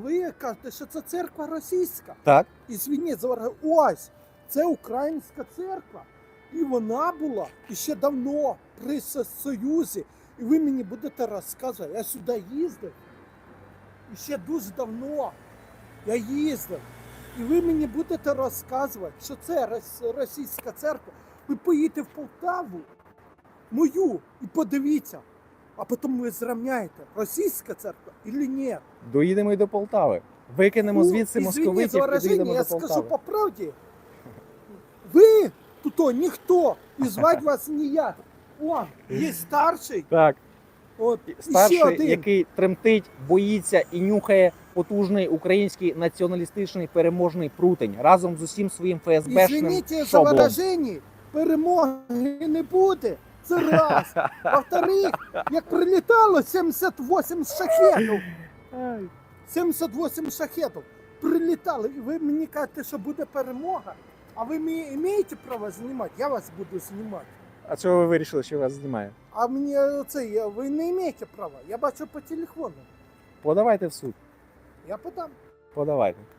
ви кажете, що це церква російська. Так. І звініть, ось це українська церква. І вона була ще давно при Союзі. І ви мені будете розказувати, я сюди їздив. І ще дуже давно я їздив. І ви мені будете розказувати, що це російська церква. Ви поїдете в Полтаву, мою, і подивіться. А потім ви зрівняєте, російська церква чи ні. Доїдемо і до Полтави. Викинемо звідси московитів і доїдемо я до Полтави. скажу по правді. Ви тут ніхто, і звати вас ніяк. О, є старший, Так, от, старший, один. який тремтить, боїться і нюхає потужний український націоналістичний переможний прутень разом з усім своїм ФСБшним Извините за шоблом. выражение, перемоги не буде. Це раз. Во-вторых, як прилітало 78 шахетів, 78 шахетів, прилітали, і ви мені кажете, що буде перемога, а ви мені маєте право знімати, я вас буду знімати. А чого ви вирішили, що вас знімає? А мені це, ви не маєте права. Я бачу по телефону. Подавайте в суд. Я подам. Подавайте.